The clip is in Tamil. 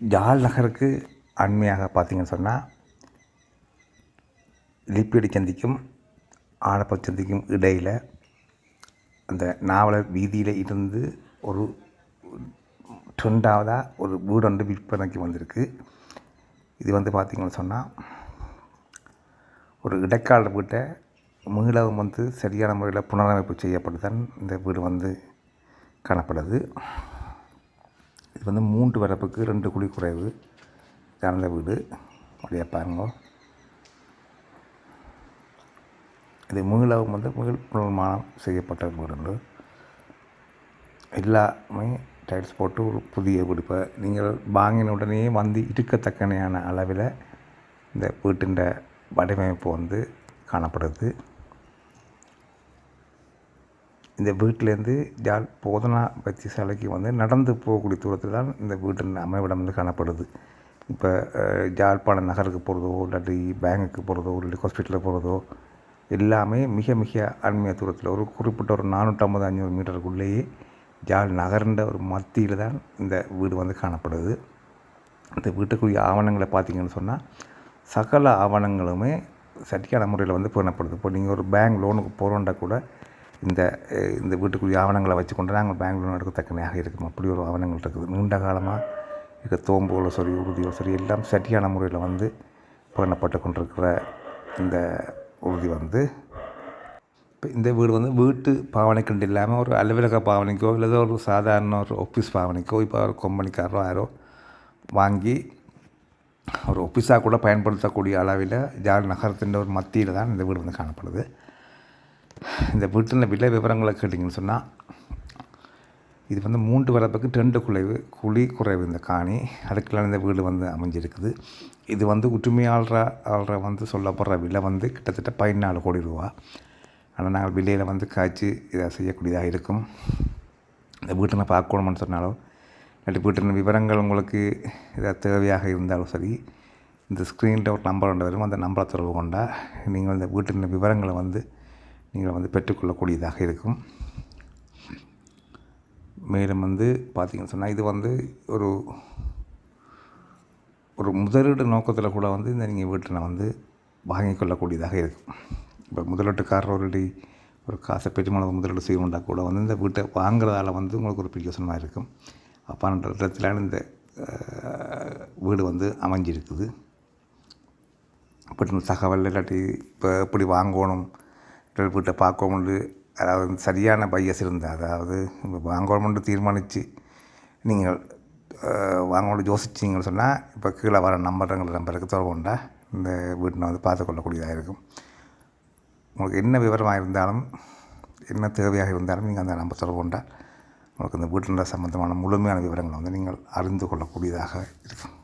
ஜால் நகருக்கு அண்மையாக பார்த்தீங்கன்னு சொன்னால் லிப்பியடி சந்திக்கும் ஆடப்ப சந்திக்கும் இடையில் அந்த நாவலர் வீதியில் இருந்து ஒரு ட்ரெண்டாவதாக ஒரு வீடு வந்து விற்பனைக்கு வந்திருக்கு. இது வந்து பார்த்திங்கன்னு சொன்னால் ஒரு இடைக்கால வீட்டை மீளவும் வந்து சரியான முறையில் புனரமைப்பு செய்யப்பட்டு தான் இந்த வீடு வந்து காணப்படுது. இது வந்து மூன்று வரப்புக்கு ரெண்டு குழி குறைவு. ஜனல வீடு. அப்படியே பாருங்க. இது மீளவும் வந்து மீள் புனர்மானம் செய்யப்பட்ட வீடு எல்லாமே டைல்ஸ் போட்டு ஒரு புதிய வீடு. இப்போ நீங்கள் வாங்கின உடனே வந்து இருக்கத்தக்கனையான அளவில் இந்த வீட்டின் வடிவமைப்பு வந்து காணப்படுது. இந்த வீட்டிலேருந்து ஜால் போதனா வைத்தியசாலைக்கு வந்து நடந்து போகக்கூடிய தூரத்தில் தான் இந்த வீட்டின் அமைவிடம் வந்து காணப்படுது. இப்போ ஜாழ்ப்பாண நகருக்கு போகிறதோ இல்லாட்டி பேங்குக்கு போகிறதோ இல்லாட்டி ஹாஸ்பிட்டலுக்கு போகிறதோ எல்லாமே மிக மிக அண்மைய தூரத்தில். ஒரு குறிப்பிட்ட ஒரு நானூற்றம்பது அஞ்சூறு மீட்டருக்குள்ளேயே ஜாழ் நகர்ன்ற ஒரு மத்தியில் தான் இந்த வீடு வந்து காணப்படுது. இந்த வீட்டுக்குரிய ஆவணங்களை பார்த்தீங்கன்னு சொன்னால் சகல ஆவணங்களுமே சரியான முறையில் வந்து பேணப்படுது. இப்போ நீங்கள் ஒரு பேங்க் லோனுக்கு போகிறோண்டா கூட இந்த இந்த வீட்டுக்குரிய ஆவணங்களை வச்சுக்கொண்டு நாங்கள் பெங்களூர் எடுக்கத்தக்கனையாக இருக்கும். அப்படி ஒரு ஆவணங்கள் இருக்குது. நீண்ட காலமாக இருக்க தோம்புகளோ சரி உறுதியோ சரி எல்லாம் சரியான முறையில் வந்து பேணப்பட்டு கொண்டிருக்கிற இந்த உறுதி வந்து இப்போ இந்த வீடு வந்து வீட்டு பாவனைக்கு இல்லாமல் ஒரு அலுவலக பாவனைக்கோ இல்லை ஒரு சாதாரண ஒரு ஆஃபீஸ் பாவனைக்கோ இப்போ ஒரு கம்பெனிக்காரோ யாரோ வாங்கி ஒரு ஆஃபீஸாக கூட பயன்படுத்தக்கூடிய அளவில் ஜால் நகரத்தின் ஒரு மத்தியில் தான் இந்த வீடு வந்து காணப்படுது. இந்த வீட்டில் விலை விவரங்களை கேட்டிங்கன்னு சொன்னால் இது வந்து மூன்று வரப்புக்கு ரெண்டு குலைவு குழி குறைவு இந்த காணி. அதுக்குள்ள இந்த வீடு வந்து அமைஞ்சிருக்குது. இது வந்து உற்றுமையாளர ஆள்ற வந்து சொல்லப்படுற விலை வந்து கிட்டத்தட்ட பதினாலு கோடி ரூபா. ஆனால் நாங்கள் விலையில் வந்து காய்ச்சி இதை செய்யக்கூடியதாக இருக்கும். இந்த வீட்டில் பார்க்கணும்னு சொன்னாலும் இல்லாட்டி வீட்டின் விவரங்கள் உங்களுக்கு ஏதாவது தேவையாக இருந்தாலும் சரி இந்த ஸ்க்ரீனில் ஒரு நம்பர் ஒன்று வரும். அந்த நம்பரை தொடர்பு கொண்டால் நீங்கள் இந்த வீட்டின் விவரங்களை வந்து நீங்கள் வந்து பெற்றுக்கொள்ளக்கூடியதாக இருக்கும். மேலும் வந்து பார்த்திங்கன்னு சொன்னால் இது வந்து ஒரு ஒரு முதலீடு நோக்கத்தில் கூட வந்து இந்த நீங்கள் வீட்டில் வந்து வாங்கிக் கொள்ளக்கூடியதாக இருக்கும். இப்போ முதலீட்டுக்காரர் ஆல்ரெடி ஒரு காசை பெருமளவு முதலீடு செய்யணுண்டா கூட வந்து இந்த வீட்டை வாங்குறதால வந்து உங்களுக்கு ஒரு பிரயோசனமாக இருக்கும். அப்பான்ற இடத்துல இந்த வீடு வந்து அமைஞ்சிருக்குது. இப்போ தகவல் இல்லாட்டி இப்போ எப்படி வாங்கணும் இல்லை வீட்டை பார்க்கணும்னு அதாவது சரியான பையஸ் இருந்தால் அதாவது இப்போ வாங்கணும்னு தீர்மானித்து நீங்கள் அஹ், வாங்கணும்னு யோசிச்சிங்கன்னு சொன்னால் இப்போ கீழே வர நம்பருங்கிற நம்பருக்கு தொடர்பு கொண்டா இந்த வீட்டை வந்து பார்த்து கொள்ளக்கூடியதாக இருக்கும். உங்களுக்கு என்ன விவரமாக இருந்தாலும் என்ன தேவையாக இருந்தாலும் நீங்கள் அந்த நம்பர் தொடர்பு கொண்டால் உங்களுக்கு இந்த வீட்டில் சம்மந்தமான முழுமையான விவரங்களை வந்து நீங்கள் அறிந்து கொள்ளக்கூடியதாக இருக்கும்.